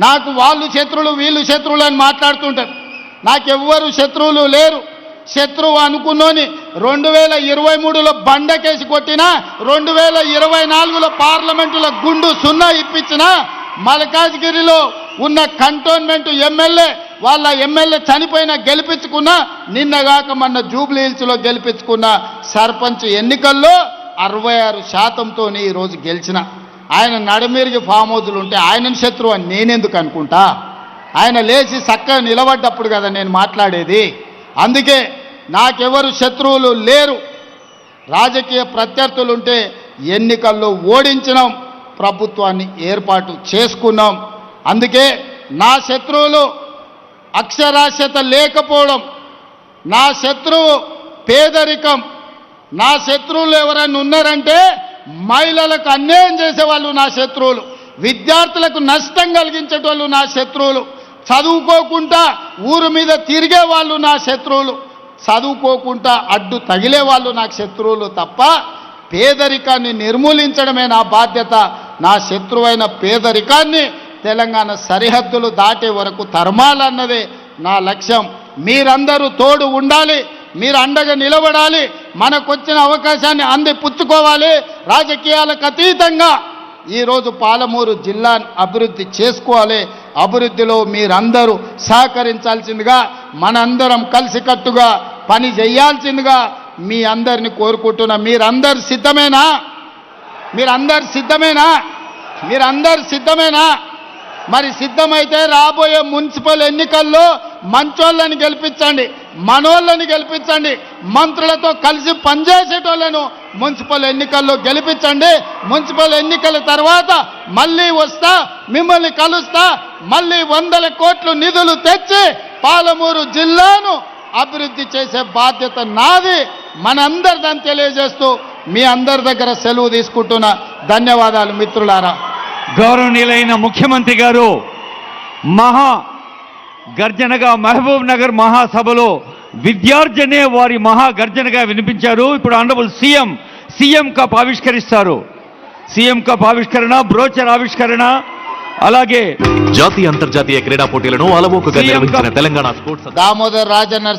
నాకు వాళ్ళు శత్రువులు వీళ్ళు శత్రువులు అని మాట్లాడుతుంటారు. నాకెవ్వరు శత్రువులు లేరు. శత్రువు అనుకున్నోని రెండు వేల ఇరవై మూడులో బండకేసి కొట్టినా రెండు వేల ఇరవై నాలుగులో పార్లమెంటులో గుండు సున్నా ఇప్పించిన మల్కాజ్గిరిలో ఉన్న కంటోన్మెంట్ ఎమ్మెల్యే వాళ్ళ ఎమ్మెల్యే చనిపోయిన గెలిపించుకున్న నిన్నగాక మొన్న జూబ్లీ హిల్స్లో గెలిపించుకున్న సర్పంచ్ ఎన్నికల్లో అరవై ఆరు శాతంతో ఈరోజు గెలిచిన. ఆయన నడమిరిగి ఫామ్ ఉంటే ఆయనను శత్రువు అని నేనెందుకు అనుకుంటా? ఆయన లేచి చక్కగా నిలబడ్డప్పుడు కదా నేను మాట్లాడేది. అందుకే నాకెవరు శత్రువులు లేరు. రాజకీయ ప్రత్యర్థులు ఉంటే ఎన్నికల్లో ఓడించినాం. ప్రభుత్వాన్ని ఏర్పాటు చేసుకున్నాం. అందుకే నా శత్రువులు అక్షరాస్యత లేకపోవడం నా శత్రువు పేదరికం నా శత్రువులు ఎవరైనా ఉన్నారంటే మహిళలకు అన్యాయం చేసేవాళ్ళు నా శత్రువులు. విద్యార్థులకు నష్టం కలిగించేటోళ్ళు నా శత్రువులు. చదువుకోకుండా ఊరు మీద తిరిగే వాళ్ళు నా శత్రువులు. చదువుకోకుండా అడ్డు తగిలే వాళ్ళు నాకు శత్రువులు తప్ప పేదరికాన్ని నిర్మూలించడమే నా బాధ్యత. నా శత్రువైన పేదరికాన్ని తెలంగాణ సరిహద్దులు దాటే వరకు తరమాలన్నదే నా లక్ష్యం. మీరందరూ తోడు ఉండాలి మీరు అండగా నిలబడాలి మనకొచ్చిన అవకాశాన్ని అంది పుచ్చుకోవాలి. రాజకీయాలకు అతీతంగా ఈరోజు పాలమూరు జిల్లాను అభివృద్ధి చేసుకోవాలి. అభివృద్ధిలో మీరందరూ సహకరించాల్సిందిగా మనందరం కలిసికట్టుగా పని చేయాల్సిందిగా మీ అందరిని కోరుకుంటున్నా. మీరందరు సిద్ధమేనా? మీరందరు సిద్ధమేనా? మీరందరు సిద్ధమేనా? మరి సిద్ధమైతే రాబోయే మున్సిపల్ ఎన్నికల్లో మంచోళ్ళని గెలిపించండి మనోళ్ళని గెలిపించండి మంత్రులతో కలిసి పనిచేసేటోళ్ళను మున్సిపల్ ఎన్నికల్లో గెలిపించండి. మున్సిపల్ ఎన్నికల తర్వాత మళ్ళీ వస్తా మిమ్మల్ని కలుస్తా మళ్ళీ వందల కోట్లు నిధులు తెచ్చి పాలమూరు జిల్లాను అభివృద్ధి చేసే బాధ్యత నాది. మనందరిదని తెలియజేస్తూ మీ అందరి దగ్గర సెలవు తీసుకుంటున్నా. ధన్యవాదాలు మిత్రులారా. గౌరవనీయులైన ముఖ్యమంత్రి గారు మహా గర్జనగా మహబూబ్ నగర్ మహాసభలో విద్యార్జనే వారి మహా గర్జనగా వినిపించారు ఇప్పుడు ఆనరబుల్ సీఎం సీఎం కప్ ఆవిష్కరిస్తారు సీఎం కప్ ఆవిష్కరణ బ్రోచర్ ఆవిష్కరణ అలాగే జాతీయ అంతర్జాతీయ క్రీడా పోటీలను అలవోకగా నిర్వహించిన. తెలంగాణ స్పోర్ట్స్ దామోదర్ రాజనర్